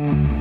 Mm-hmm.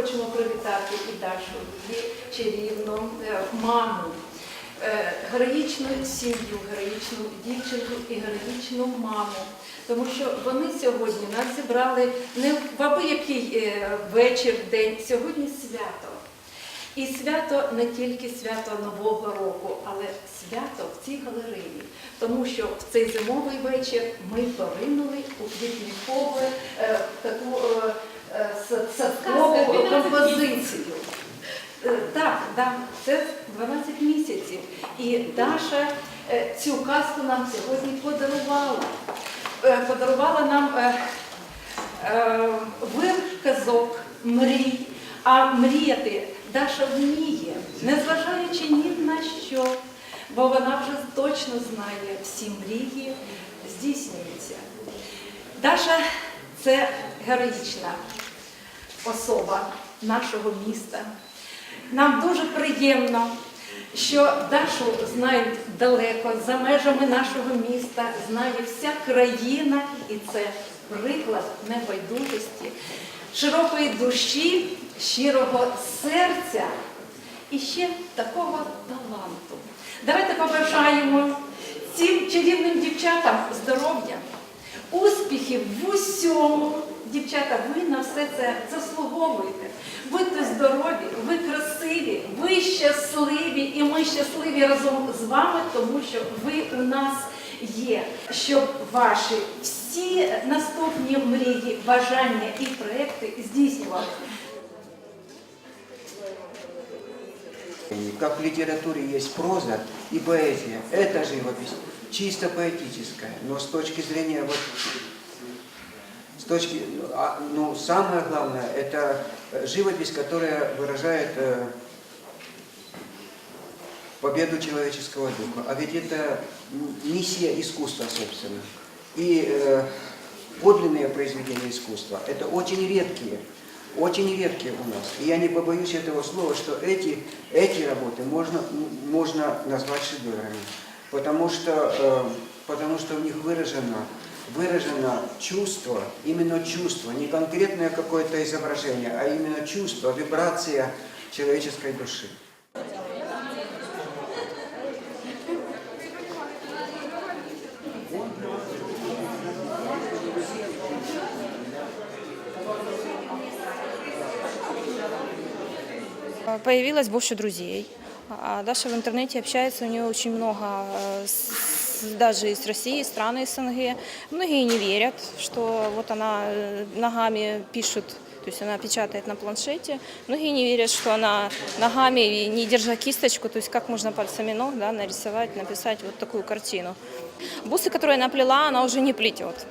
Хочемо привітати і Дашу, її чарівну е, маму, е, героїчну сім'ю, героїчну дівчинку і героїчну маму. Тому що вони сьогодні нас зібрали не в абиякий е, вечір, день, сьогодні свято. І свято не тільки свято Нового року, але свято в цій галереї. Тому що в цей зимовий вечір ми поринули у квітникову е, таку садкову композицію. Е, Так, да, це 12 місяців. І Даша е, цю казку нам сьогодні подарувала. Е, Подарувала нам е, е, вир казок, мрій. А мріяти Даша вміє, незважаючи ні на що, бо вона вже точно знає, всі мрії здійснюються. Даша це героїчна особа нашого міста. Нам дуже приємно, що Дашу знають далеко, за межами нашого міста, знає вся країна, і це приклад небайдужості, широкої душі, щирого серця і ще такого таланту. Давайте побажаємо цим чарівним дівчатам здоров'я, успіхів в усьому. Дівчата, ви на все це заслуговуєте. Будьте здорові, ви красиві, ви щасливі, і ми щасливі разом з вами, тому що ви у нас є, щоб ваші всі наступні мрії, бажання і проекти здійснювалися. Как в литературе есть проза и поэзия, это живопись чисто поэтическая, но с точки зрения вот с точки, а, ну, самое главное, это живопись, которая выражает э, победу человеческого духа. А ведь это миссия искусства, собственно. И э, подлинные произведения искусства, это очень редкие, очень редкие у нас. И я не побоюсь этого слова, что эти, эти работы можно, можно назвать шедеврами. Потому что, э, потому что в них выражено, выражено чувство, именно чувство, не конкретное какое-то изображение, а именно чувство, вибрация человеческой души. Появилось больше друзей. А Даша в интернете общается, у нее очень много, э, с- даже из России, из стран СНГ. Многие не верят, что вот она э, ногами пишет, то есть она печатает на планшете. Многие не верят, что она ногами, не держа кисточку, то есть как можно пальцами ног да, нарисовать, написать вот такую картину. Бусы, которые она плела, она уже не плетет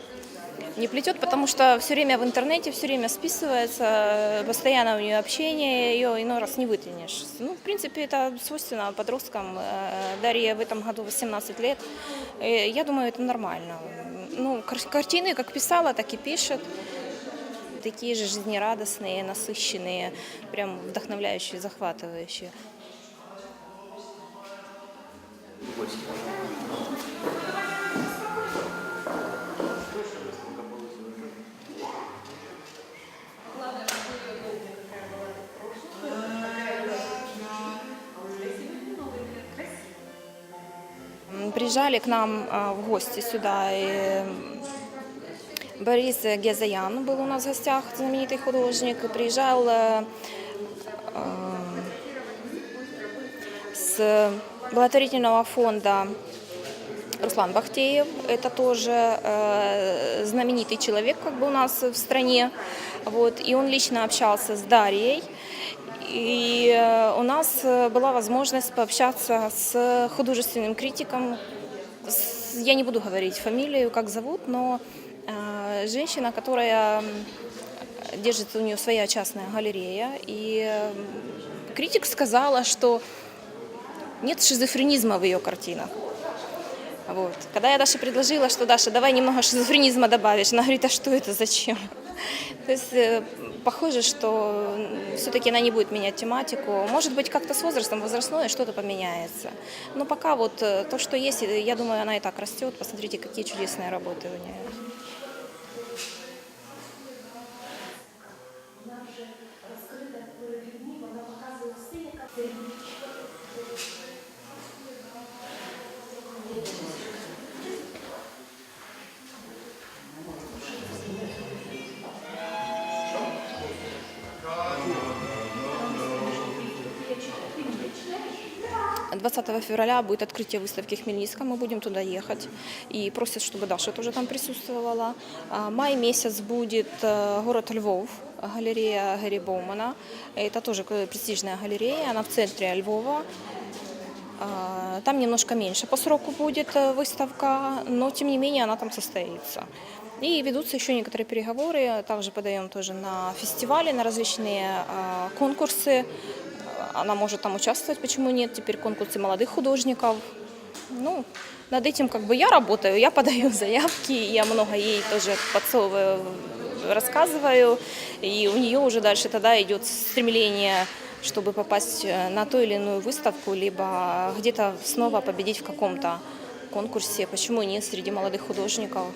не плетет, потому что все время в интернете, все время списывается, постоянно у нее общение, ее иной раз не вытренешь. Ну, в принципе, это свойственно подросткам. Э, Дарье в этом году 18 лет. Э, Я думаю, это нормально. Ну, кар- картины как писала, так и пишет. Такие же жизнерадостные, насыщенные, прям вдохновляющие, захватывающие. Приезжали к нам в гости сюда. и Борис Гезаян был у нас в гостях, знаменитый художник. Приезжал с благотворительного фонда Руслан Бахтеев. Это тоже э, знаменитый человек как бы у нас в стране. Вот. И он лично общался с Дарьей. И э, у нас э, была возможность пообщаться с художественным критиком я не буду говорить фамилию, как зовут, но э, женщина, которая держит у нее своя частная галерея, и критик сказала, что нет шизофренизма в ее картинах. Вот. Когда я Даше предложила, что Даша, давай немного шизофренизма добавишь, она говорит, а что это, зачем? То есть э, похоже, что все-таки она не будет менять тематику. Может быть, как-то с возрастом, возрастное что-то поменяется. Но пока вот э, то, что есть, я думаю, она и так растет. Посмотрите, какие чудесные работы у нее. — 20 февраля будет открытие выставки в Хмельницком, мы будем туда ехать. И просят, чтобы Даша тоже там присутствовала. А, Май месяц будет э, город Львов, галерея Гэри Боумана. Это тоже престижная галерея, она в центре Львова. А, Там немножко меньше по сроку будет э, выставка, но тем не менее она там состоится. И ведутся еще некоторые переговоры, также подаем тоже на фестивали, на различные а, конкурсы. Она может там участвовать, почему нет, теперь конкурсы молодых художников. Ну, над этим как бы я работаю, я подаю заявки, я много ей тоже подсовываю, рассказываю, и у нее уже дальше тогда идет стремление чтобы попасть э, на ту или иную выставку, либо где-то снова победить в каком-то конкурсе, почему нет среди молодых художников.